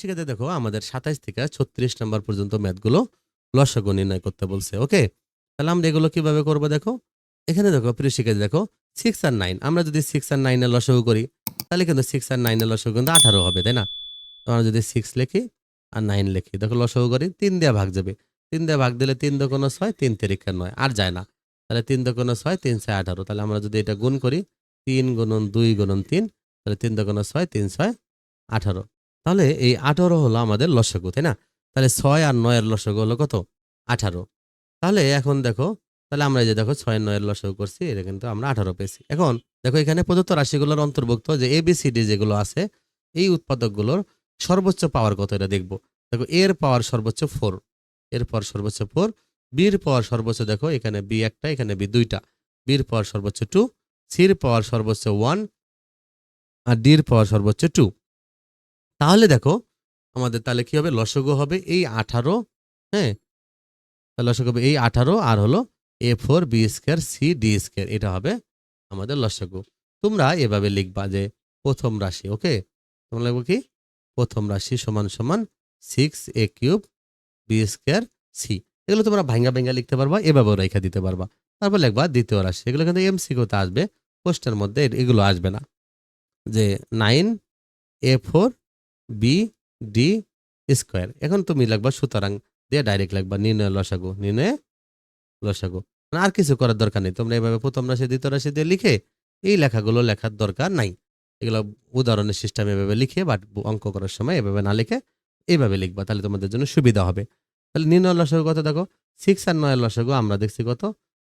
সেক্ষেত্রে দেখো, আমাদের সাতাইশ থেকে ছত্রিশ নাম্বার পর্যন্ত ম্যাথগুলো লসাগু নির্ণয় করতে বলছে, ওকে? তাহলে আমরা এগুলো কীভাবে করব দেখো? এখানে দেখো, প্রিয় শিক্ষার্থী দেখো সিক্স আর নাইন আমরা যদি সিক্স আর নাইনের লসাগু করি, তাহলে কিন্তু সিক্স আর নাইনের লসাগু কিন্তু আঠারো হবে, তাই না? তো আমরা যদি সিক্স লিখি আর নাইন লিখি, দেখো লসাগু করি, তিন দেওয়া ভাগ যাবে। তিন দেওয়া ভাগ দিলে তিন দোকানো ছয়, তিন তেরিকা নয়, আর যায় না। তাহলে তিন দোকানো ছয়, তিন ছয় আঠারো, তাহলে আমরা যদি এটা গুণ করি, তিন গুণন দুই গুণন তিন, তাহলে তিন দোকানো ছয়, তিন ছয় আঠারো। তাহলে এই আঠারো হলো আমাদের লসাগু, তাই না? তাহলে ছয় আর নয়ের লসাগু হলো কত? আঠারো। তাহলে এখন দেখো, তাহলে আমরা যে দেখো ছয় নয়ের লসাগু করছি, এটা কিন্তু আমরা আঠারো পেয়েছি। এখন দেখো এখানে প্রদত্ত রাশিগুলোর অন্তর্ভুক্ত যে এবিসিডি যেগুলো আছে, এই উৎপাদকগুলোর সর্বোচ্চ পাওয়ার কত এটা দেখব। দেখো এর পাওয়ার সর্বোচ্চ ফোর এর পাওয়ার সর্বোচ্চ ফোর বির পাওয়ার সর্বোচ্চ দেখো এখানে বি একটা, এখানে বি দুইটা। বির পাওয়ার সর্বোচ্চ টু সির পাওয়ার সর্বোচ্চ ওয়ান আর ডির পাওয়ার সর্বোচ্চ টু তাহলে দেখো, আমাদের তাহলে কি হবে? লসগু হবে এই আঠারো হ্যাঁ? লসগু হবে এই আঠারো, আর হলো A four B square C D square, এটা হবে আমাদের লসগু। তোমরা এভাবে লিখবা যে প্রথম রাশি, ওকে? তোমরা লিখব কি? প্রথম রাশি সমান সমান six A cube B square C. এগুলো তোমরা ভাঙ্গা ভাঙ্গা লিখতে পারবা, এভাবেও রেখা দিতে পারবা। তারপর লিখবা দ্বিতীয় রাশি, এগুলো কিন্তু এমসিকিউতে আসবে, পোস্টের মধ্যে এগুলো আসবে না। যে nine A four B D square এখন তুমি লিখবা সুতরাং দিয়ে ডাইরেক্ট লিখবা নির্ণয় লসাগু নির্ণয় লসাগু। মানে আর কিছু করার দরকার নেই। তোমরা এভাবে প্রথম রাশি, দ্বিতীয় রাশি দিয়ে লিখে এই লেখাগুলো লেখার দরকার নাই। এগুলো উদাহরণের সিস্টেম এভাবে লিখে বা অঙ্ক করার সময় এভাবে না লিখে এইভাবে লিখবা, তাহলে তোমাদের জন্য সুবিধা হবে। তাহলে নির্ণয় লসাগু কত দেখো? সিক্স আর নয় লসাগু, আমরা দেখছি কত?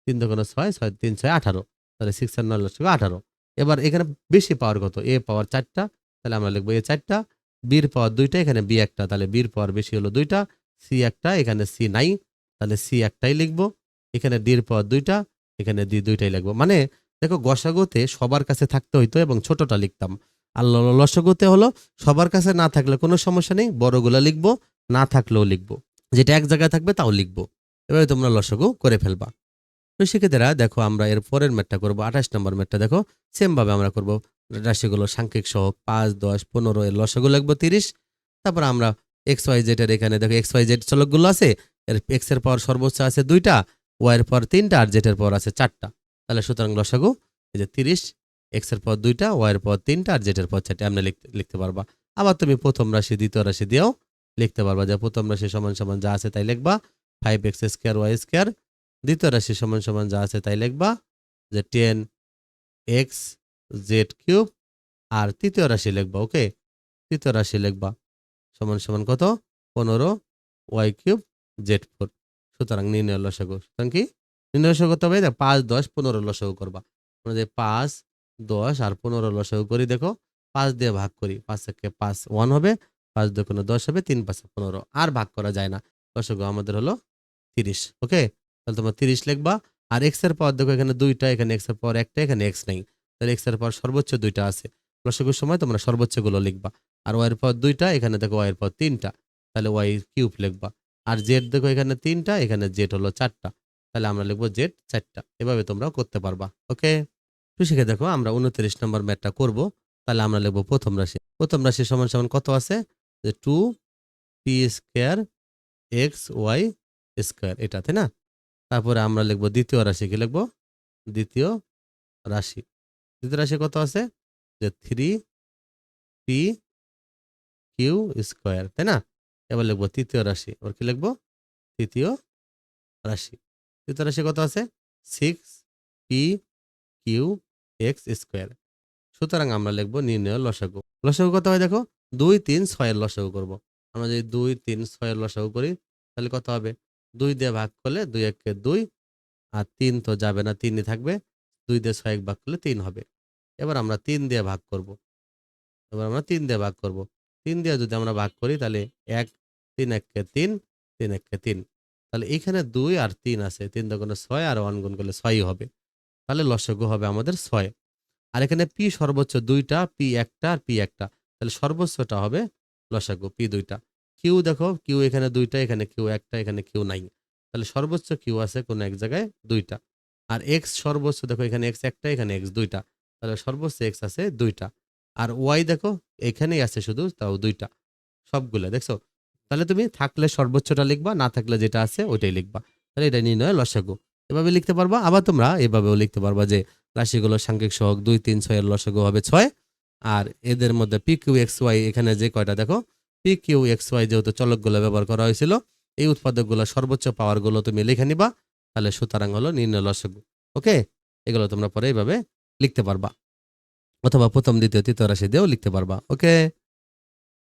তিন দোকানে ছয় ছয় তিন ছয় আঠারো। তাহলে সিক্স আর নয় লসাগু আঠারো। এবার এখানে বেশি পাওয়ার কত? এ পাওয়ার চারটা। তাহলে আমরা লিখব এ চারটা। বির পাওয়ার দুইটা, এখানে বি একটা, তাহলে বির পাওয়ার বেশি হলো দুইটা, সি একটা, এখানে সি নাই, তাহলে সি একটাই লিখব, এখানে ডির পাওয়ার দুইটা, এখানে ডি দুইটাই লিখব। মানে দেখো গসাগুতে সবার কাছে থাকতে হইতো এবং ছোটটা লিখতাম। আর লসাগুতে হলো সবার কাছে না থাকলে কোনো সমস্যা নেই, বড়গুলো লিখব, না থাকলেও লিখব। যেটা এক জায়গায় থাকবে তাও লিখব। এবারে তোমরা লসাগু করে ফেলবা। তো শিক্ষিতেরা দেখো আমরা এর পরের ম্যাটটা করব, আঠাশ নম্বর ম্যাটটা দেখো সেমভাবে আমরা করব। রাশিগুলো সাংখ্যিক সহ পাঁচ, দশ, পনেরো, এর লসাগু লিখব তিরিশ। তারপর আমরা এক্স ওয়াই জেড এর এখানে দেখো এক্স ওয়াই জেড চলকগুলো আছে, এর এক্সের পর সর্বোচ্চ আছে দুইটা ওয়াই এর পর তিনটা, আর জেড এর পর আছে চারটা। তাহলে সুতরাং লসাগু, এই যে তিরিশ এক্সের পর দুইটা ওয়াই এর পর তিনটা, আর জেড এর পর চারটা লিখতে লিখতে পারবা। আবার তুমি প্রথম রাশি, দ্বিতীয় রাশি দিয়েও লিখতে পারবা, যে প্রথম রাশি সমান সমান যা আছে তাই লিখবা five X square Y square দ্বিতীয় রাশি সমান সমান যা আছে তাই লিখবা যে টেন এক্স জেড কিউব আর তৃতীয় রাশি লিখবা ওকে তৃতীয় রাশি লিখবা সমান সমান কত? পনেরো ওয়াই কিউব জেড ফোর সুতরাং নির্ণয় লসাগু। সুতরাং কি? নির্ণয় লসাগু করতে হবে পাঁচ, দশ, পনেরো লসাগু করবা। যে পাঁচ, দশ আর পনেরো লসাগু করি, দেখো, পাঁচ দিয়ে ভাগ করি, পাঁচ থেকে পাঁচ ওয়ান হবে, পাঁচ দুগুণে দশ হবে, তিন পাঁচে পনেরো। আর ভাগ করা যায় না। লসাগু আমাদের হলো তিরিশ ওকে তাহলে তোমার তিরিশ লিখবা। আর এক্সের পাওয়ার দেখো এখানে দুইটা, এখানে এক্সের পাওয়ার একটা, এখানে এক্স নেই। তাহলে এক্সের পাওয়ার সর্বোচ্চ দুইটা আছে। লসাগুর সময় তোমরা সর্বোচ্চগুলো লিখবা। আর ওয়াই এর পাওয়ার দুইটা, এখানে দেখো ওয়াই এর পাওয়ার তিনটা। তাহলে ওয়াই কিউব লিখবা। আর জেড দেখো এখানে তিনটা, এখানে জেড হলো চারটা। তাহলে আমরা লিখব জেড চারটা। এভাবে তোমরা করতে পারবা। ওকে? তো শিখে দেখো, আমরা উনত্রিশ নম্বর ম্যাথটা করব। তাহলে আমরা লিখব প্রথম রাশি। প্রথম রাশি সমান সমান কত আছে? যে two P square X Y square এটা তাই না? তারপরে আমরা লিখব দ্বিতীয় রাশি, কি লিখব? দ্বিতীয় রাশি। দ্বিতীয় রাশি কত আছে? যে থ্রি পি কিউ স্কোয়ার, তাই না? এবার লিখব তৃতীয় রাশি ওর কি লিখব? তৃতীয় রাশি। তৃতীয় রাশি কত আছে? Six P Q X square. সুতরাং আমরা লিখব নির্ণয় লসাগু। লসাগু কত হয় দেখো? দুই তিন ছয়ের লসাগু করব। আমরা যদি দুই তিন ছয়ের লসাগু করি, তাহলে কত হবে? দুই দিয়ে ভাগ করলে দুই একে দুই, আর তিন তো যাবে না, তিনই থাকবে। দুই দিয়ে ছয় এক ভাগ করলে তিন হবে। এবার আমরা তিন দিয়ে ভাগ করব। এবার আমরা তিন দিয়ে ভাগ করব। তিন দিয়ে যদি আমরা ভাগ করি, তাহলে এক, তিন এককে তিন তিন এককে তিন। তাহলে এখানে দুই আর তিন আছে। তিন দোকানে ছয় আর ওয়ান গুণ করলে ছয়ই হবে। তাহলে লসগু হবে আমাদের ছয়। আর এখানে পি সর্বোচ্চ দুইটা, পি একটা আর পি একটা। তাহলে সর্বোচ্চটা হবে লসাগু, পি দুইটা। কিউ দেখো, কিউ এখানে দুইটা, এখানে কিউ একটা, এখানে কিউ নাই। তাহলে সর্বোচ্চ কিউ আছে কোন এক জায়গায় দুইটা। আর এক্স সর্বোচ্চ, দেখো এখানে এক্স একটা, এখানে এক্স দুইটা। তাহলে সর্বোচ্চ এক্স আছে দুইটা। আর ওয়াই দেখো, এখানেই আছে শুধু, তাও দুইটা। সবগুলো, দেখছ? তাহলে তুমি থাকলে সর্বোচ্চটা লিখবা, না থাকলে যেটা আছে ওইটাই লিখবা। তাহলে এটা নির্ণয় লসাগু। এভাবে লিখতে পারবা, আবার তোমরা এভাবেও লিখতে পারবা যে রাশিগুলো সাংখ্যিক সহগ দুই, তিন, ছয়ের লসাগু হবে ছয়। আর এদের মধ্যে পি কিউ এক্স ওয়াই এখানে যে কয়টা দেখো পি কিউ এক্স ওয়াই যেহেতু চলকগুলো ব্যবহার করা হয়েছিল। এই উৎপাদকগুলো সর্বোচ্চ পাওয়ারগুলো তুমি লিখে নিবা, তাহলে সুতরাং হলো নির্ণয় লসাগু ওকে এগুলো তোমরা পরে এইভাবে লিখতে পারবা। অথবা প্রথম, দ্বিতীয়, তৃতীয় রাশি দিয়েও লিখতে পারবা। ওকে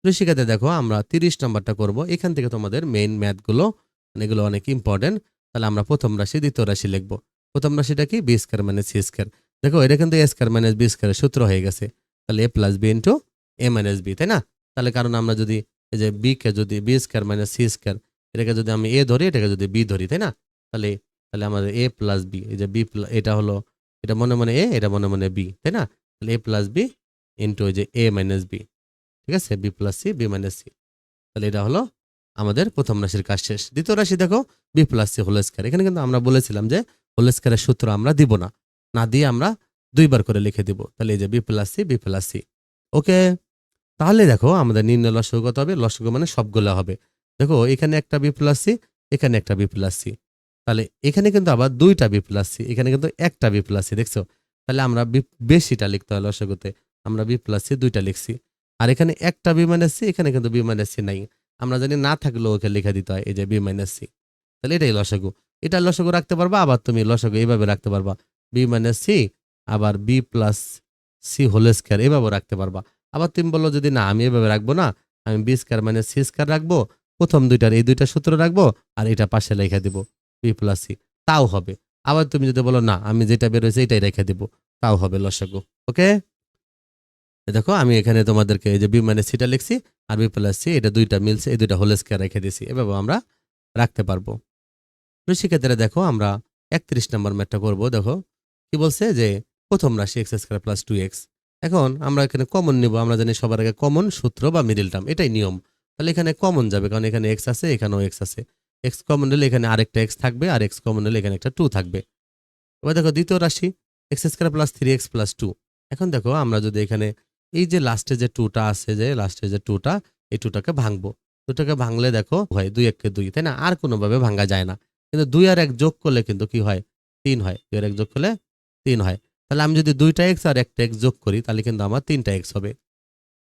কৃষিকাতে দেখো, আমরা তিরিশ নাম্বারটা করব। এখান থেকে তোমাদের মেইন ম্যাথগুলো মানে এগুলো অনেক ইম্পর্টেন্ট তাহলে আমরা প্রথম রাশি, দ্বিতীয় রাশি লিখব। প্রথম রাশিটা কি? B square minus C square দেখো, এটা কিন্তু এ স্কোয়ার মাইনাস বি স্কোয়ারের সূত্র হয়ে গেছে। তাহলে A plus B into A minus B তাই না? তাহলে কারণ আমরা যদি এই যে বি কে যদি B square minus C square এটাকে যদি আমি এ ধরি, এটাকে যদি বি ধরি, তাই না? তাহলে তাহলে আমাদের এ প্লাস বি এই যে বি এটা হলো, এটা মনে মনে এ এটা মনে মনে বি তাই না? তাহলে এ প্লাস বি ইন্টু যে এ মাইনাস বি ঠিক আছে? B plus C B minus C তাহলে এটা হলো আমাদের প্রথম রাশির কাজ শেষ। দ্বিতীয় রাশি দেখো B plus C whole square এখানে কিন্তু আমরা বলেছিলাম যে হোল স্কয়ারের সূত্র আমরা দিব না না দিয়ে আমরা দুইবার করে লিখে দিব, তাহলে এই যে B plus C B plus C okay তাহলে দেখো আমাদের নির্ণয় লসগু কত হবে? লসগু মানে সবগুলো হবে। দেখো, এখানে একটা বি প্লাস সি এখানে একটা বি প্লাস সি তাহলে এখানে কিন্তু আবার দুইটা বি প্লাস সি এখানে কিন্তু একটা বি প্লাস সি দেখছ? তাহলে আমরা বেশিটা লিখতে হয় লসগুতে আমরা বি প্লাস সি দুইটা লিখছি। আর এখানে একটা বি মাইনাস সি এখানে কিন্তু বি মাইনাস সি নাই। আমরা জানি না থাকলেও ওকে লিখে দিতে হয়, এই যে বি মাইনাস সি তাহলে এটাই লসাগু এটা লসাগু রাখতে পারবা, আবার তুমি লসাগু এইভাবে রাখতে পারবা। বি মাইনাস সি আবার B plus C whole square এভাবে রাখতে পারবা। আবার তুমি বলল, যদি না, আমি এভাবে রাখব না। আমি B square minus C square রাখব, প্রথম দুইটার এই দুইটা সূত্র রাখব আর এটা পাশে রেখে দিব, বি প্লাস সি। তাও হবে। আবার তুমি যদি বলো, না, আমি যেটা বেরোয়েছে এটাই রেখে দিব। তাও হবে লসাগু। ওকে? দেখো, আমি এখানে তোমাদেরকে এই যে বি মাইনাস সিটা লিখছি আর বি প্লাস সি, এটা দুইটা মিলছে, এই দুইটা হোল স্কোয়ার রেখে দিছি এভাবে আমরা রাখতে পারব। সেক্ষেত্রে দেখো, আমরা একত্রিশ নম্বর ম্যাটটা করব। দেখো, কি বলছে? যে প্রথম রাশি x square plus two x. এখন আমরা এখানে কমন নিব, আমরা জানি সবার আগে কমন সূত্র বা মিডিল টার্ম এটাই নিয়ম। তাহলে এখানে কমন যাবে, কারণ এখানে এক্স আছে, এখানেও এক্স আছে। এক্স কমন নিলে এখানে আরেকটা এক্স থাকবে, আর এক্স কমন নিলে এখানে একটা টু থাকবে। এবার দেখো দ্বিতীয় রাশি x square plus three x plus two এখন দেখো আমরা যদি এখানে এই যে লাস্টে যে টুটা আছে যে লাস্টে যে টুটা এই টুটাকে ভাঙবো। টুটাকে ভাঙলে দেখো হয় দুই এককে দুই, তাই না? আর কোনোভাবে ভাঙা যায় না। কিন্তু দুই আর এক যোগ করলে কিন্তু কি হয়? তিন হয়। দুই আর এক যোগ করলে তিন হয়। তাহলে আমি যদি দুইটা এক্স আর একটা এক্স যোগ করি, তাহলে কিন্তু আমার তিনটা এক্স হবে।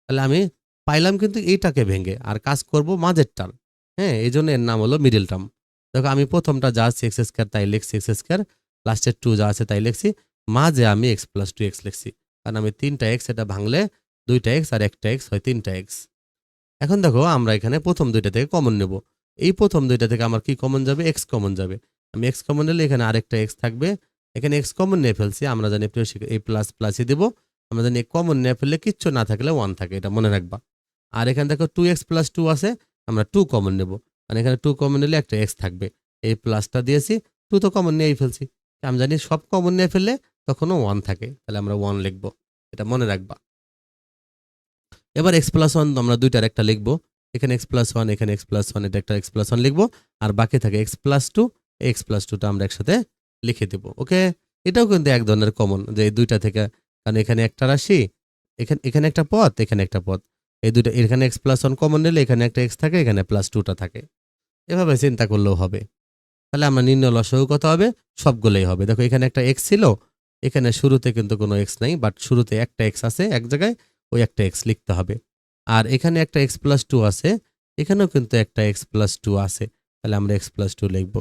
তাহলে আমি পাইলাম কিন্তু এইটাকে ভেঙে আর কাজ করব মাঝের টার্ম হ্যাঁ এই জন্য এর নাম হলো মিডিল টার্ম দেখো, আমি প্রথমটা যা আছে এক্স স্কোয়ার তাই লিখছি এক্স স্কোয়ার লাস্টের টু যা আছে তাই লিখছি। মাঝে আমি এক্স প্লাস টু এক্স লিখছি। কারণ আমি তিনটা এক্স এটা ভাঙলে দুইটা এক্স আর একটা এক্স হয় তিনটা এক্স এখন দেখো, আমরা এখানে প্রথম দুইটা থেকে কমন নেব। এই প্রথম দুইটা থেকে আমার কি কমন যাবে? এক্স কমন যাবে। আমি এক্স কমন নিলে এখানে আরেকটা এক্স থাকবে। এখানে এক্স কমন নিয়ে ফেলছি, আমরা জানি প্রিয় শিক্ষক প্লাস প্লাসই দেবো। আমরা জানি কমন নিয়ে ফেললে কিচ্ছু না থাকলে ওয়ান থাকে, এটা মনে রাখবা। আর এখানে দেখো টু এক্স প্লাস টু আছে, আমরা টু কমন নেব। মানে এখানে টু কমন নিলে একটা এক্স থাকবে। এই প্লাসটা দিয়েছি টু তো কমন নিয়েই ফেলছি। আমি জানি সব কমন নিয়ে ফেললে তখনও ওয়ান থাকে, তাহলে আমরা ওয়ান লিখব, এটা মনে রাখবা। এবার এক্স প্লাস ওয়ান আমরা দুইটার একটা লিখব। এখানে এক্স প্লাস ওয়ান এখানে এক্স প্লাস ওয়ান এটা একটা এক্স প্লাস ওয়ান লিখব। আর বাকি থাকে x plus two x plus টুটা আমরা একসাথে লিখে দেবো, ওকে? এটাও কিন্তু এক ধরনের কমন যে এই দুইটা থেকে, কারণ এখানে একটা রাশি, এখানে এখানে একটা পথ, এখানে একটা পথ। এই দুইটা, এখানে এক্স প্লাস ওয়ান কমন নিলে এখানে একটা এক্স থাকে, এখানে প্লাস টুটা থাকে। এভাবে চিন্তা করলেও হবে। তাহলে আমরা নিম্ন লসও কত হবে? সবগুলোই হবে। দেখো এখানে একটা এক্স ছিল, এখানে শুরুতে কিন্তু কোনো এক্স নাই বাট শুরুতে একটা এক্স আছে এক জায়গায়, ওই একটা এক্স লিখতে হবে। আর এখানে একটা এক্স প্লাস টু আছে, এখানেও কিন্তু একটা এক্স প্লাস টু আছে। তাহলে আমরা এক্স প্লাস টু লিখব।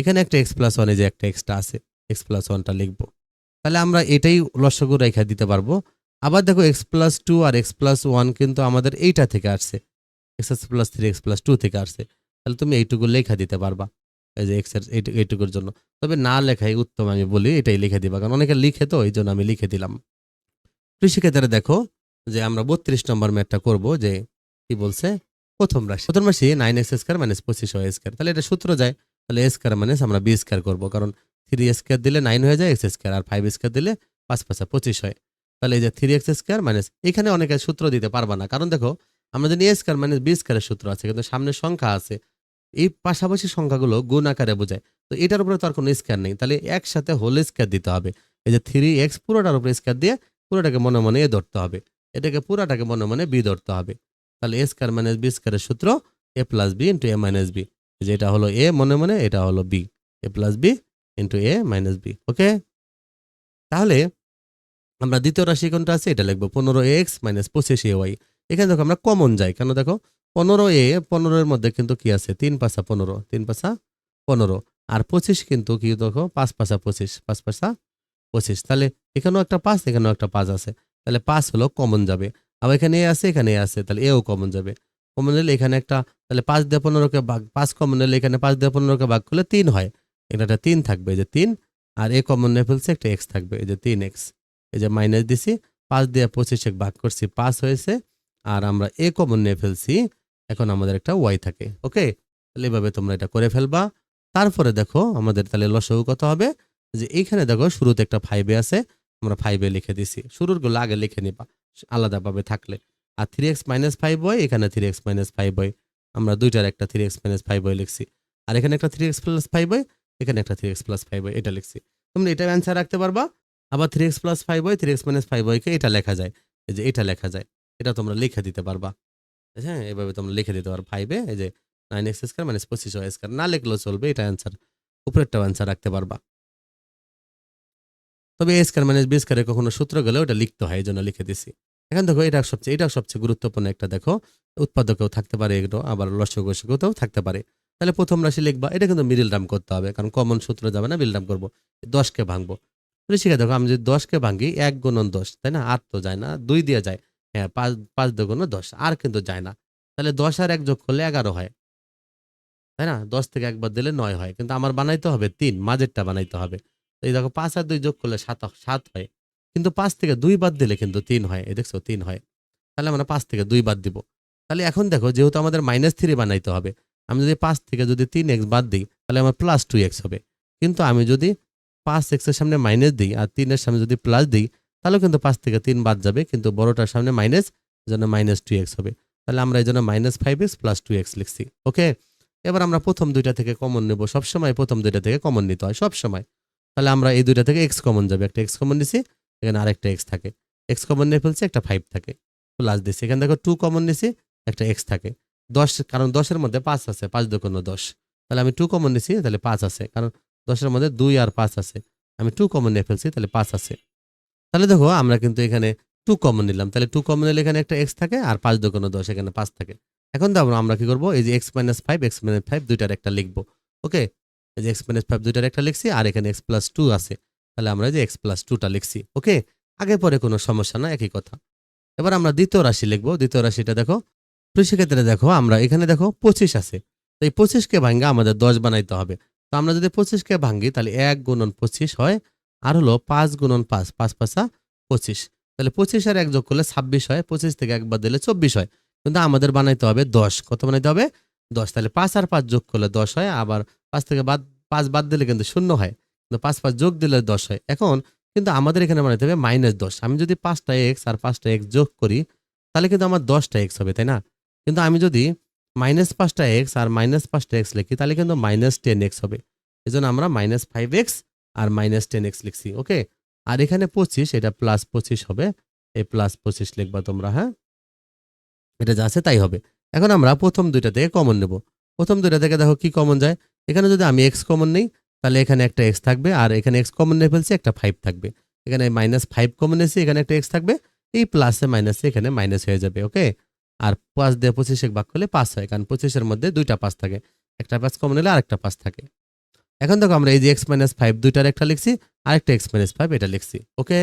এখানে একটা এক্স প্লাস ওয়ানে যে একটা এক্সটা আছে এক্স প্লাস ওয়ানটা লিখব। তাহলে আমরা এটাই লসগু রেখা দিতে পারব। আবার দেখো এক্স প্লাস টু আর এক্স প্লাস ওয়ান কিন্তু আমাদের এইটা থেকে আসছে। X x plus three x plus two থেকে আসছে। তাহলে তুমি এইটুকু লেখা দিতে পারবা। এই যে এক্স এইটুকুর জন্য। তবে না লেখাই উত্তম আমি বলি, এটাই লিখে দিবা। কারণ অনেকে লিখে তো এই জন্য আমি লিখে দিলাম। কৃষিক্ষেত্রে দেখো যে আমরা বত্রিশ নম্বর ম্যাথটা করব যে কি বলছে? প্রথম রাশি। প্রথম রাশি নাইন এক্স স্কোয়ার মাইনাস পঁচিশ হয় স্কোয়ার তাহলে এটা সূত্র যায়। তাহলে স্কোয়ার মাইনাস আমরা বি স্কোয়ার করব। কারণ থ্রি স্কোয়ার দিলে নাইন হয়ে যায় এক্স স্কোয়ার আর ফাইভ স্কোয়ার দিলে পাঁচ পাঁচা পঁচিশ হয়। তাহলে এই যে থ্রি এক্স স্কোয়ার মাইনাস এখানে অনেকে সূত্র দিতে পারবা না। কারণ দেখো, আমরা জানি এ স্কোয়ার মাইনাস বি স্কোয়ারের সূত্র আছে, কিন্তু সামনে সংখ্যা আছে। এই পাশাপাশি সংখ্যাগুলো গুণ আকারে বোঝায়। তো এটার উপরে তো আর কোনো স্কোয়ার নেই। তাহলে একসাথে হোল স্কোয়ার দিতে হবে। এই যে থ্রি এক্স পুরোটার উপরে স্কোয়ার দিয়ে পুরোটাকে মনে মনে এ ধরতে হবে। এটাকে পুরাটাকে মনে মনে বি ধরতে হবে। তাহলে এ স্কোয়ার মাইনাস বি স্কোয়ারের সূত্র A plus B into A minus B যেটা হলো এ মনে মনে এটা হলো B A plus B into A minus B okay তাহলে আমরা দ্বিতীয় রাশি কোনটা আছে? এটা লিখব পনেরো এক্স মাইনাস পঁচিশ এ ওয়াই এখানে দেখো আমরা কমন যাই। কেন দেখো? পনেরো এ পনেরোর মধ্যে কিন্তু কি আছে? তিন পাশা পনেরো, তিন পাশা পনেরো। আর পঁচিশ কিন্তু কি দেখো? পাঁচ পাশা পঁচিশ, পাঁচ পাশা পঁচিশ। তাহলে এখানেও একটা পাঁচ, এখানেও একটা পাঁচ আছে। তাহলে পাঁচ হলো কমন যাবে। আবার এখানে এ আছে, এখানে এ আছে। তাহলে এও কমন যাবে। কমন নিলে এখানে একটা, তাহলে পাঁচ দিয়ে পনেরোকে ভাগ, পাঁচ কমন নিলে এখানে পাঁচ দিয়ে পনেরোকে ভাগ করলে তিন হয়। এখানে একটা তিন থাকবে, এই যে তিন, আর এ কমন নিয়ে ফেলছে একটা এক্স থাকবে, এই যে তিন এক্স। এই যে মাইনাস দিছি, পাঁচ দিয়ে পঁচিশ ভাগ করছি, পাঁচ হয়েছে, আর আমরা এ কমন নিয়ে ফেলছি, এখন আমাদের একটা ওয়াই থাকে, ওকে? তাহলে এভাবে তোমরা এটা করে ফেলবা। তারপরে দেখো, আমাদের তাহলে লসগু কত হবে? যে এইখানে দেখো, শুরুতে একটা ফাইভে আছে, আমরা ফাইভে লিখে দিছি, শুরুরগুলো আগে লিখে নিবা, আলাদাভাবে থাকলে। আর থ্রি এক্স মাইনাস ফাইভ হয় এখানে থ্রি এক্স মাইনাস ফাইভ হয় আমরা দুইটার একটা থ্রি এক্স মাইনাস ফাইভ হয় লিখছি। আর এখানে একটা থ্রি এক্স প্লাস ফাইভ হয় এখানে একটা থ্রি এক্স প্লাস ফাইভ হয় এটা লিখছি। তোমরা এটা অ্যান্সার রাখতে পারবা। আবার থ্রি এক্স প্লাস ফাইভ হয় থ্রি এক্স মাইনাস ফাইভ হয়কে এটা লেখা যায়। এই যে এটা লেখা যায়। এটা তোমরা লিখে দিতে পারবা। হ্যাঁ এভাবে তোমরা লিখে দিতে পারো ফাইভে এই যে নাইন এক্স স্কোয়ার মাইনাস পঁচিশ ওয়াই স্কোয়ার না লিখলেও চলবে, এটা অ্যান্সার উপরেরটাও অ্যান্সার রাখতে পারবা। তবে এ স্কোয়ার মাইনাস বি স্কোয়ারে কখনো সূত্র গেলেও এটা লিখতে হয়, এই জন্য লিখে দিছি। এখন দেখো, এটা সবচেয়ে এটা সবচেয়ে গুরুত্বপূর্ণ একটা দেখো, উৎপাদকেও থাকতে পারে, এগুলো আবার লসক গসকেও থাকতে পারে। তাহলে প্রথম রাশি লিখবা, এটা কিন্তু মিডিল ডাম করতে হবে, কারণ কমন সূত্র যাবে না মিডিল ডাম করব, দশকে ভাঙবো। তাহলে শিখে দেখো, আমি যদি দশকে ভাঙি, এক গুণন দশ, তাই না? আট তো যায় না, দুই দিয়ে যায় হ্যাঁ পাঁচ পাঁচ দুগুণ দশ, আর কিন্তু যায় না। তাহলে দশ আর এক যোগ করলে এগারো হয়। তাই না? দশ থেকে একবার দিলে নয় হয়, কিন্তু আমার বানাইতে হবে তিন, মাঝেরটা বানাইতে হবে। এই দেখো, পাঁচ আর দুই যোগ করলে সাত সাত হয়। কিন্তু পাঁচ থেকে দুই বাদ দিলে কিন্তু তিন হয়। এই দেখছ, তিন হয়। তাহলে আমরা পাঁচ থেকে দুই বাদ দিব। তাহলে এখন দেখো, যেহেতু আমাদের মাইনাস থ্রি বানাইতে হবে, আমি যদি পাঁচ থেকে যদি তিন এক্স বাদ দিই, তাহলে আমার প্লাস টু এক্স হবে। কিন্তু আমি যদি পাঁচ এক্সের সামনে মাইনাস দিই আর তিনের সামনে যদি প্লাস দিই, তাহলে কিন্তু পাঁচ থেকে তিন বাদ যাবে, কিন্তু বড়টার সামনে মাইনাস জন্য মাইনাস টু এক্স হবে। তাহলে আমরা এই জন্য minus five x plus two x লিখছি ওকে এবার আমরা প্রথম দুইটা থেকে কমন নেব। সবসময় প্রথম দুইটা থেকে কমন নিতে হয়, সবসময়। তাহলে আমরা এই দুইটা থেকে এক্স কমন যাবে। একটা এক্স কমন নিছি এখানে আরেকটা এক্স থাকে। এক্স কমন নিয়ে ফেলছি, একটা ফাইভ থাকে। প্লাস দিছি। এখানে দেখো টু কমন নিছি, একটা এক্স থাকে। দশ, কারণ দশের মধ্যে পাঁচ আছে, পাঁচ দুগুণ দশ। তাহলে আমি টু কমন নিছি, তাহলে পাঁচ আছে। কারণ দশের মধ্যে দুই আর পাঁচ আছে। আমি টু কমন নিয়ে ফেলছি, তাহলে পাঁচ আছে। তাহলে দেখো, আমরা কিন্তু এখানে টু কমন নিলাম। তাহলে টু কমন নিলে এখানে একটা এক্স থাকে আর পাঁচ দুগুণ দশ, এখানে পাঁচ থাকে। এখন দেখো, আমরা কি করব? এই যে x minus five x minus five দুইটার একটা লিখব। ওকে এই যে এক্স মাইনাস ফাইভ দুইটার একটা লিখছি, আর এখানে এক্স প্লাস টু আছে। তাহলে আমরা যে এক্স প্লাস টুটা লিখছি ওকে আগে পরে কোনো সমস্যা না, একই কথা। এবার আমরা দ্বিতীয় রাশি লিখব। দ্বিতীয় রাশিটা দেখো তো সেক্ষেত্রে দেখো, আমরা এখানে দেখো পঁচিশ আছে। তো এই পঁচিশকে ভাঙ্গা আমাদের দশ বানাইতে হবে। তো আমরা যদি পঁচিশকে ভাঙ্গি, তাহলে এক গুণন পঁচিশ হয়, আর হলো পাঁচ গুণন পাঁচ পাঁচ পাঁচা পঁচিশ। তাহলে পঁচিশ আর এক যোগ করলে ছাব্বিশ হয়, পঁচিশ থেকে একবার দিলে চব্বিশ হয়। কিন্তু আমাদের বানাইতে হবে দশ। কত বানাইতে হবে? দশ। তাহলে পাঁচ আর পাঁচ যোগ করলে দশ হয়, আবার পাঁচ থেকে বাদ, পাঁচ বাদ দিলে কিন্তু শূন্য হয়। পাঁচ পাঁচ যোগ দিলে দশ হয়। এখন কিন্তু আমাদের এখানে বানাইতে হবে মাইনাস দশ। আমি যদি পাঁচটা এক্স আর পাঁচটা এক্স যোগ করি, তাহলে কিন্তু আমার দশটা এক্স হবে, তাই না? কিন্তু আমি যদি মাইনাস পাঁচটা এক্স আর মাইনাস পাঁচটা এক্স লিখি, তাহলে কিন্তু মাইনাস টেন এক্স হবে। এই জন্য আমরা মাইনাস ফাইভ এক্স আর মাইনাস টেন এক্স লিখছি ওকে আর এখানে পঁচিশ, এটা প্লাস পঁচিশ হবে। এই প্লাস পঁচিশ লিখবা তোমরা হ্যাঁ? এটা যা আছে তাই হবে। এখন আমরা প্রথম দুইটা থেকে কমন নেব। প্রথম দুইটা থেকে দেখো কি কমন যায়? এখানে যদি আমি এক্স কমন নেই তাহলে এখানে একটা এক্স থাকবে, আর এখানে এক্স কমন নিয়ে ফেলছি, একটা ফাইভ থাকবে। এখানে মাইনাস ফাইভ কমন এসে এখানে একটা এক্স থাকবে, এই প্লাসে মাইনাসে এখানে মাইনাস হয়ে যাবে ওকে আর পাঁচ দিয়ে পঁচিশে ভাগ করলে পাঁচ হয়, কারণ পঁচিশের মধ্যে দুইটা পাঁচ থাকে। একটা পাঁচ কমন হলে আরেকটা পাঁচ থাকে। এখন দেখো আমরা এই যে এক্স মাইনাস ফাইভ দুইটার একটা লিখছি, আরেকটা এক্স মাইনাস ফাইভ এটা লিখছি ওকে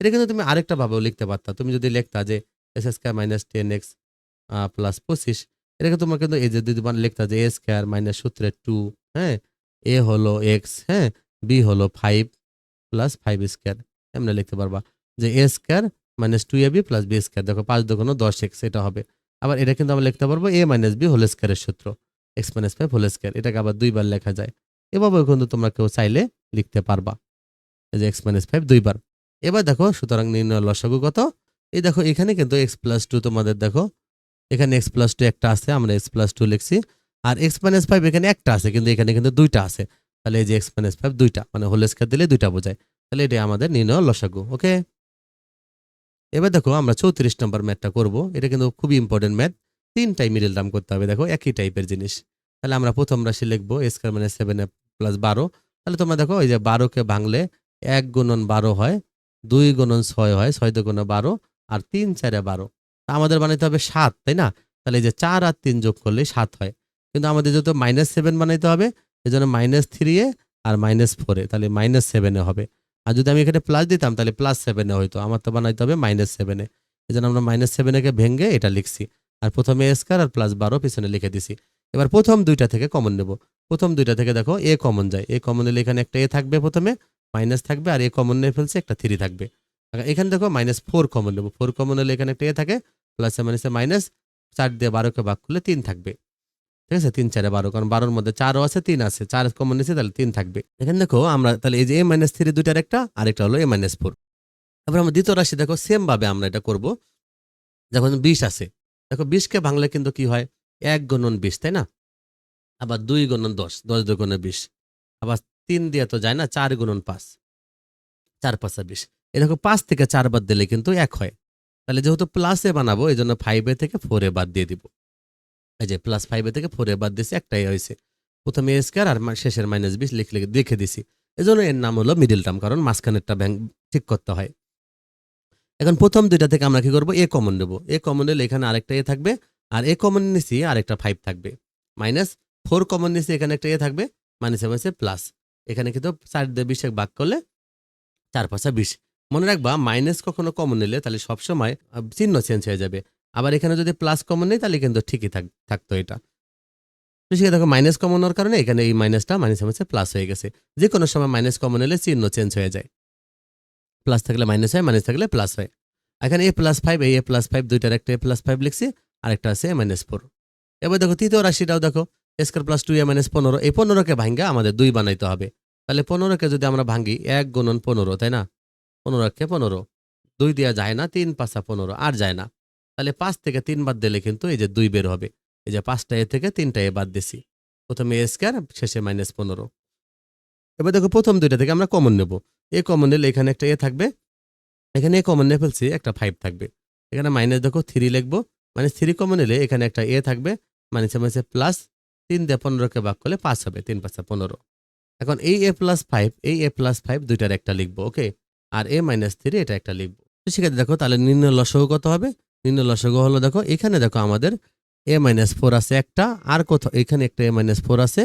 এটা কিন্তু তুমি আরেকটা ভাবেও লিখতে পারতা। তুমি যদি লিখতা যে S square minus ten x plus পঁচিশ এটাকে তোমার কিন্তু এই যে যদি লিখতা যে এ স্কোয়ার মাইনাস সূত্রে টু হ্যাঁ? এ হলো এক্স হ্যাঁ? বি হলো ফাইভ প্লাস ফাইভ স্কোয়ার এমনি লিখতে পারবা। যে A square minus two A B plus B square দেখো পাঁচ দোকানো দশ এক্স এটা হবে। আবার এটা কিন্তু আমরা লিখতে পারব এ মাইনাস বি হোল স্কোয়ারের সূত্র। X minus five whole square এটাকে আবার দুইবার লেখা যায়। এভাবেও কিন্তু তোমরা কেউ চাইলে লিখতে পারবা। যে এক্স মাইনাস ফাইভ দুইবার। এবার দেখো সুতরাং নির্ণয় লসাগু কত? এই দেখো এখানে কিন্তু এক্স প্লাস টু তোমাদের দেখো। এখানে এক্স প্লাস টু একটা আছে, আমরা এক্স প্লাস টু লিখছি। আর এক্স মাইনাস ফাইভ এখানে একটা আছে, কিন্তু এখানে কিন্তু দুইটা আছে। তাহলে এই যে এক্স মাইনাস ফাইভ দুইটা মানে হোল স্কোয়ার দিলে দুইটা বোঝায়। তাহলে এটাই আমাদের নির্ণয় লসাগু, ওকে? এবার দেখো, আমরা চৌত্রিশ নম্বর ম্যাথটা করব। এটা কিন্তু খুবই ইম্পর্টেন্ট ম্যাথ তিনটাই মিডিল টার্ম করতে হবে। দেখো, একই টাইপের জিনিস। তাহলে আমরা প্রথম রাশি লিখব স্কোয়ার মানে সেভেন প্লাস বারো। তাহলে তোমরা দেখো এই যে বারোকে ভাঙলে এক গুণন বারো হয়, দুই গুণন ছয় হয়, ছয় দুগুণ বারো, আর তিন চারে বারো। আমাদের বানাইতে হবে সাত, তাই না? তাহলে এই যে চার আর তিন যোগ করলে সাত হয়। কিন্তু আমাদের যেহেতু মাইনাস সেভেন বানাইতে হবে এই জন্য মাইনাস থ্রি এ আর মাইনাস ফোরে তাহলে মাইনাস সেভেনে হবে। আর যদি আমি এখানে প্লাস দিতাম, তাহলে প্লাস সেভেনে হইতো। আমার তো বানাইতে হবে মাইনাস সেভেনে এই জন্য আমরা মাইনাস সেভেনকে ভেঙে এটা লিখছি। আর প্রথমে স্কোয়ার আর প্লাস বারো পিছনে লিখে দিছি। এবার প্রথম দুইটা থেকে কমন নেব। প্রথম দুইটা থেকে দেখো এ কমন যায়। এ কমন নিলে এখানে একটা এ থাকবে প্রথমে মাইনাস থাকবে, আর এ কমন নিয়ে ফেলছে একটা থ্রি থাকবে। এখানে দেখো মাইনাস ফোর কমন নেব। ফোর কমন হলে এখানে একটা এ থাকে প্লাস মাইনাসে মাইনাস চার দিয়ে বারোকে ভাগ করলে তিন থাকবে। ঠিক আছে? তিন, চারে বারো, কারণ বারোর মধ্যে চারও আছে, তিন আছে। চার কমন নিচ্ছে তাহলে তিন থাকবে। এখানে দেখো, আমরা তাহলে এই যে এ মাইনাস থ্রি দুইটার একটা, আরেকটা হলো এ মাইনাস ফোর তারপর আমরা দ্বিতীয় রাশি, দেখো সেমভাবে আমরা এটা করব। যখন বিশ আছে। দেখো, বিশকে ভাঙলে কিন্তু কি হয়? এক গণন বিশ, তাই না? আবার দুই গণন দশ দশ দুই গণে বিশ। আবার তিন দিয়ে তো যায় না, চার গুণন পাঁচ। চার পাঁচা বিশ। দেখো, পাঁচ থেকে চার বাদ দিলে কিন্তু এক হয়। তাহলে যেহেতু প্লাসে বানাবো, এই জন্য ফাইভে থেকে ফোরে বাদ দিয়ে দিব। এই যে প্লাস ফাইভে থেকে ফোরে বাদ দিয়েছি একটাই হয়েছে। প্রথমে এ স্কোয়ার আর শেষের মাইনাস বিশ লিখে লিখে দেখে দিছি। এই জন্য এর নাম হলো মিডিল টার্ম কারণ মাঝখানেরটা ব্যাংক ঠিক করতে হয়। এখন প্রথম দুইটা থেকে আমরা কি করব? এ কমন নেব। এ কমন নিলে এখানে আরেকটা এ থাকবে, আর এ কমন নিছি আরেকটা ফাইভ থাকবে। মাইনাস ফোর কমন নিছি এখানে একটা এ থাকবে মাইনাসে মাইনাসে প্লাস এখানে কিন্তু চার দিয়ে বিশে ভাগ করলে চার পাঁচা বিশ। মনে রাখবা মাইনাস কখনো কমন নিলে তাহলে সবসময় চিহ্ন চেঞ্জ হয়ে যাবে। আবার এখানে যদি প্লাস কমন নেই, তাহলে কিন্তু ঠিকই থাক, থাকতো এটা। তো সেখানে দেখো মাইনাস কমন হওয়ার কারণে এখানে এই মাইনাসটা মাইনাসে মাইনাসে প্লাস হয়ে গেছে। যে কোনো সময় মাইনাস কমন এলে চিহ্ন চেঞ্জ হয়ে যায়। প্লাস থাকলে মাইনাস হয় মাইনাস থাকলে প্লাস হয়। এখানে এ প্লাস ফাইভ এই এ প্লাস ফাইভ দুইটার একটা এ প্লাস ফাইভ লিখছি, আরেকটা আছে এ মাইনাস ফোর এবার দেখো তৃতীয় রাশিটাও দেখো square plus two A minus পনেরো, এই পনেরোকে ভাঙ্গা আমাদের দুই বানাইতে হবে। তাহলে পনেরোকে যদি আমরা ভাঙ্গি, এক গুণন পনেরো, তাই না? পনেরো একে পনেরো। দুই দেওয়া যায় না, তিন পাঁচা পনেরো, আর যায় না। তাহলে পাঁচ থেকে তিন বাদ দিলে কিন্তু এই যে দুই বের হবে। এই যে পাঁচটা এ থেকে তিনটা এ বাদ দিছি। প্রথমে এ স্কোয়ার, শেষে মাইনাস পনেরো। এবার দেখো প্রথম দুইটা থেকে আমরা কমন নেব। এ কমন নিলে এখানে একটা এ থাকবে। এখানে এ কমন নিয়ে ফেলছি, একটা ফাইভ থাকবে। এখানে মাইনাস দেখো থ্রি লিখব। মানে থ্রি কমন নিলে এখানে একটা এ থাকবে। মাইনাসে মাইনাসে প্লাস তিন দিয়ে পনেরোকে ভাগ করলে পাঁচ হবে, তিন পাঁচা পনেরো। এখন এই এ প্লাস ফাইভ এই এ প্লাস ফাইভ দুইটার একটা লিখব ওকে আর এ মাইনাস থ্রি এটা একটা লিখব। তো সেক্ষেত্রে দেখো তাহলে নির্ণয় লসগু কত হবে? নির্ণয় লসগু হলো দেখো, এখানে দেখো আমাদের এ মাইনাস ফোর আছে একটা, আর কোথাও, এখানে একটা এ মাইনাস ফোর আছে।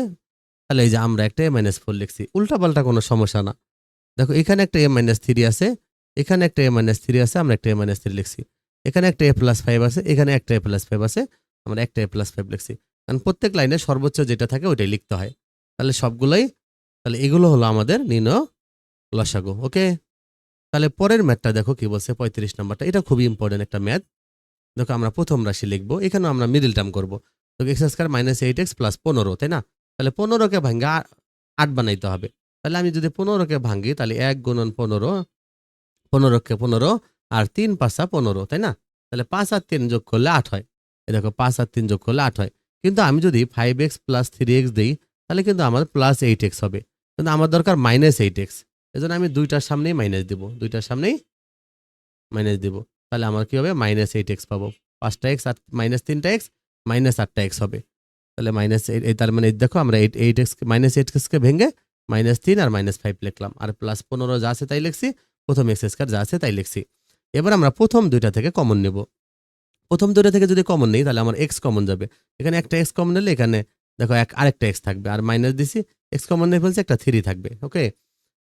তাহলে এই যে আমরা একটা এ মাইনাস ফোর লিখছি, উল্টাপাল্টা কোনো সমস্যা না। দেখো, এখানে একটা এ মাইনাস থ্রি আছে, এখানে একটা এ মাইনাস থ্রি আছে, আমরা একটা এ মাইনাস থ্রি লিখছি। এখানে একটা এ প্লাস ফাইভ আছে, এখানে একটা এ প্লাস ফাইভ আছে, আমরা একটা এ প্লাস ফাইভ লিখছি। কারণ প্রত্যেক লাইনে সর্বোচ্চ যেটা থাকে ওইটাই লিখতে হয়। তাহলে সবগুলোই, তাহলে এগুলো হলো আমাদের নির্ণয় লসাগু ওকে তাহলে পরের ম্যাথটা দেখো কি বলছে, পঁয়ত্রিশ নাম্বারটা, এটা খুবই ইম্পর্টেন্ট একটা ম্যাথ দেখো আমরা প্রথম রাশি লিখব, এখানেও আমরা মিডিল টার্ম করব। তো x square minus eight x plus পনেরো, তাই না? তাহলে পনেরোকে ভাঙ্গা আট বানাইতে হবে। তাহলে আমি যদি পনেরোকে ভাঙ্গি, তাহলে এক গুণন পনেরো, পনেরোকে পনেরো আর তিন পাঁচা পনেরো, তাই না? তাহলে পাঁচ আর তিন যোগ করলে আট হয়। এই দেখো পাঁচ আর তিন যোগ করলে আট হয়। কিন্তু আমি যদি five x plus three x দিই, তাহলে কিন্তু আমার প্লাস এইট এক্স হবে। কিন্তু আমার দরকার মাইনাস এইট এক্স এজন্য আমি দুইটার সামনেই মাইনাস দিব, দুইটার সামনেই মাইনাস দিব। তাহলে আমার কি হবে? মাইনাস এইট এক্স পাবো। পাঁচটা এক্স আর মাইনাস তিনটা এক্স মাইনাস আটটা এক্স হবে। তাহলে মাইনাস এই তার মানে দেখো আমরা eight eight x minus eight এক্সকে ভেঙে মাইনাস তিন আর মাইনাস ফাইভ লিখলাম। আর প্লাস পনেরো যা আছে তাই লিখছি, প্রথম এক্স স্কোয়ার যা আছে তাই লিখছি। এবার আমরা প্রথম দুইটা থেকে কমন নেব। প্রথম দুইটা থেকে যদি কমন নেই, তাহলে আমার এক্স কমন যাবে। এখানে একটা এক্স কমন নিলে এখানে দেখো এক, আরেকটা এক্স থাকবে। আর মাইনাস দিছি এক্স কমন নিয়ে ফেলছে, একটা থ্রি থাকবে ওকে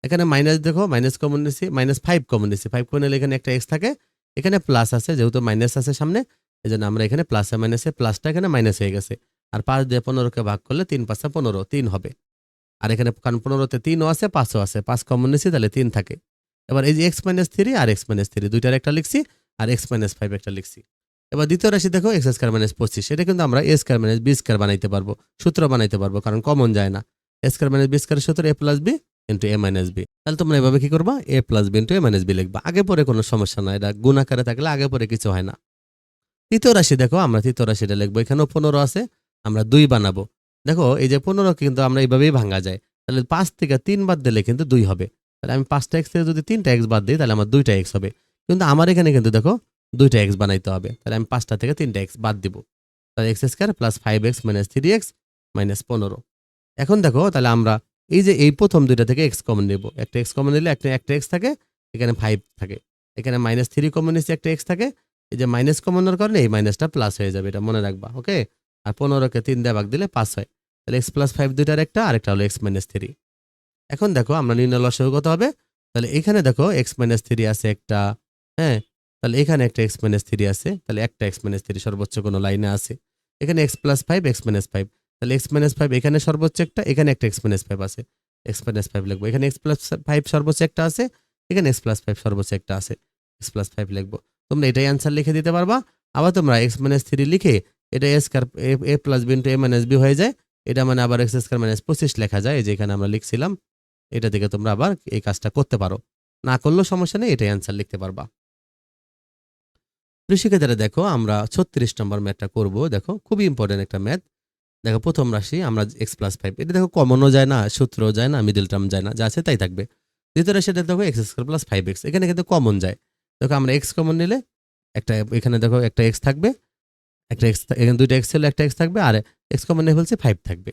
এখানে মাইনাস দেখো মাইনাস কমন নিছি মাইনাস ফাইভ কমন নিছি। ফাইভ কমন নিলে এখানে একটা এক্স থাকে। এখানে প্লাস আছে, যেহেতু মাইনাস আছে সামনে এই জন্য আমরা এখানে প্লাসে মাইনাসে প্লাসটা এখানে মাইনাস হয়ে গেছে। আর পাঁচ দিয়ে পনেরোকে ভাগ করলে তিন পাঁচটা পনেরো, তিন হবে। আর এখানে কারণ পনেরোতে তিনও আছে, পাঁচও আছে, পাঁচ কমন নিছি তাহলে তিন থাকে। এবার এই যে এক্স মাইনাস থ্রি আর এক্স মাইনাস থ্রি দুইটার একটা লিখছি আর এক্স মাইনাস ফাইভ একটা লিখছি। এবার দ্বিতীয় রাশি দেখো এক্স স্কোয়ার মাইনাস পঁচিশ, এটা কিন্তু আমরা A square minus B square বানাইতে পারব, সূত্র বানাইতে পারব, কারণ কমন যায় না। A square minus B square সূত্র A plus B into A minus B তাহলে তোমরা এভাবে কি করবা? A plus B into A minus B লিখবা। আগে পরে কোনো সমস্যা না এটা গুণ আকারে থাকলে আগে পরে কিছু হয় না। তৃতীয় রাশি দেখো, আমরা তৃতীয় রাশিটা লিখব। এখানেও পনেরো আছে। আমরা দুই বানাবো। দেখো, এই যে পনেরো কিন্তু আমরা এইভাবেই ভাঙা যায়। তাহলে পাঁচ থেকে তিন বাদ দিলে কিন্তু দুই হবে। তাহলে আমি পাঁচটা এক্স থেকে যদি তিনটা এক্স বাদ দিই, তাহলে আমার দুইটা এক্স হবে। কিন্তু আমার এখানে কিন্তু দেখো দুইটা এক্স বানাইতে হবে। তাহলে আমি পাঁচটা থেকে তিনটা এক্স বাদ দিব। তাহলে x square plus five x minus three x minus পনেরো। এখন দেখো, তাহলে আমরা এই যে এই প্রথম দুইটা থেকে এক্স কমন নেব। একটা এক্স কমন নিলে একটা একটা এক্স থাকে, এখানে ফাইভ থাকে। এখানে মাইনাস থ্রি কমন নিচ্ছে একটা এক্স থাকে, এই যে মাইনাস কমনের কারণে এই মাইনাসটা প্লাস হয়ে যাবে, এটা মনে রাখবা ওকে আর পনেরোকে তিন দিয়ে ভাগ দিলে পাস হয়। তাহলে এক্স প্লাস ফাইভ দুইটার একটা, আরেকটা হলো এক্স মাইনাস থ্রি এখন দেখো আমরা নির্ণয় লসাগু কত হবে? তাহলে এখানে দেখো এক্স মাইনাস থ্রি আছে একটা হ্যাঁ? তাহলে এখানে একটা এক্স মাইনাস থ্রি আছে, তাহলে একটা এক্স মাইনাস থ্রি সর্বোচ্চ কোনো লাইনে আছে। এখানে x plus five x minus five তাহলে এক্স মাইনাস ফাইভ এখানে সর্বোচ্চ একটা, এখানে একটা এক্স মাইনাস ফাইভ আছে। এক্স মাইনাস ফাইভ লিখব। এখানে এক্স প্লাস ফাইভ সর্বোচ্চ একটা আছে, এখানে এক্স প্লাস ফাইভ সর্বোচ্চ একটা আছে। এক্স প্লাস ফাইভ লিখব। তোমরা এটাই অ্যান্সার লিখে দিতে পারবা। আবার তোমরা এক্স মাইনাস থ্রি লিখে এটা A square A plus B into A minus B হয়ে যায়। এটা মানে আবার এক্স স্কোয়ার মাইনাস পঁচিশ লেখা যায় যে এখানে আমরা লিখছিলাম। এটা থেকে তোমরা আবার এই কাজটা করতে পারো। না করলেও সমস্যা নেই, এটাই অ্যান্সার লিখতে পারবা। কৃষিক্ষেত্রে দেখো, আমরা ছত্রিশ নম্বর ম্যাথটা করব। দেখো, খুবই ইম্পর্টেন্ট একটা ম্যাথ দেখো, প্রথম রাশি, আমরা এক্স প্লাস ফাইভ এটা দেখো কমনও যায় না, সূত্রও যায় না মিডিল টার্ম যায় না, যা আছে তাই থাকবে। দ্বিতীয় রাশিটা দেখো x square plus five x এখানে কিন্তু কমন যায়। দেখো, আমরা এক্স কমন নিলে একটা, এখানে দেখো একটা এক্স থাকবে, একটা এক্স এখানে দুইটা এক্স ছিল, একটা এক্স থাকবে, আর এক্স কমন নিয়ে ফেলছে ফাইভ থাকবে।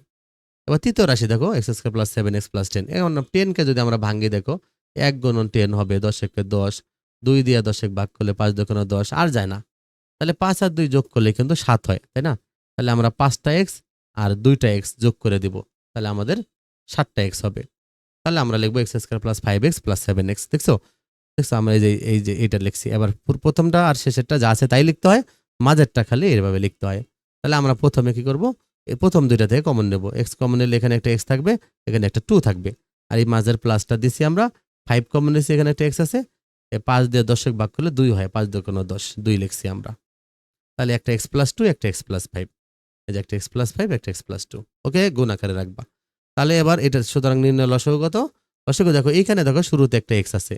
এবার তৃতীয় রাশি দেখো x square plus seven x plus ten এখন টেনকে যদি আমরা ভাঙ্গি দেখো, এক গুণন টেন হবে দশকে দশ, দুই দিয়ে দশেক ভাগ করলে পাঁচ দোকানো দশ, আর যায় না। তাহলে পাঁচ আর দুই যোগ করলে কিন্তু সাত হয়, তাই না? তাহলে আমরা পাঁচটা এক্স আর দুইটা এক্স যোগ করে দিব, তাহলে আমাদের সাতটা এক্স হবে। তাহলে আমরা লিখব x square plus five x plus seven x দেখছ? দেখছ, আমরা এই যে এই যে এইটা লিখছি। এবার প্রথমটা আর শেষেরটা যা আছে তাই লিখতে হয়, মাঝেরটা খালি এভাবে লিখতে হয়। তাহলে আমরা প্রথমে কি করব? প্রথম দুইটা থেকে কমন নেব। এক্স কমন নিলে এখানে একটা এক্স থাকবে, এখানে একটা টু থাকবে। আর এই মাঝের প্লাসটা দিছি আমরা ফাইভ কমন নিয়েছি এখানে একটা এক্স আছে। পাঁচ দিয়ে দশক ভাগ করলে দুই হয়, পাঁচ দিয়ে কোনো দশ, দুই লিখছি আমরা। তাহলে একটা এক্স প্লাস টু একটা এক্স প্লাস ফাইভ এই যে একটা এক্স প্লাস ফাইভ একটা এক্স প্লাস টু ওকে গুণ আকারে রাখবা। তাহলে এবার এটা, সুতরাং নির্ণয় লসগু কত? দেখো, এইখানে দেখো শুরুতে একটা এক্স আছে।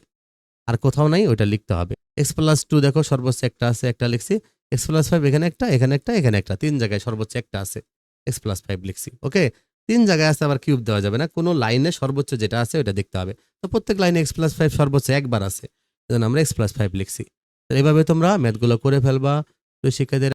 আর কোথাও নাই, ওইটা লিখতে হবে। এক্স প্লাস টু দেখো, সর্বোচ্চ একটা আছে, একটা লিখছি। এক্স প্লাস ফাইভ এখানে একটা এখানে একটা এখানে একটা। তিন জায়গায় সর্বোচ্চ একটা আছে এক্স প্লাস ফাইভ লিখছি। ওকে তিন জায়গায় আছে, আবার কিউব দেওয়া যাবে না। কোনো লাইনে সর্বোচ্চ যেটা আছে ওটা দেখতে হবে। তো প্রত্যেক লাইনে এক্স প্লাস ফাইভ সর্বোচ্চ একবার আছে। আমরা এক্স প্লাস ফাইভ লিখছি। তো এইভাবে তোমরা ম্যাথগুলো করে ফেলবা। তো শিক্ষার্থীরা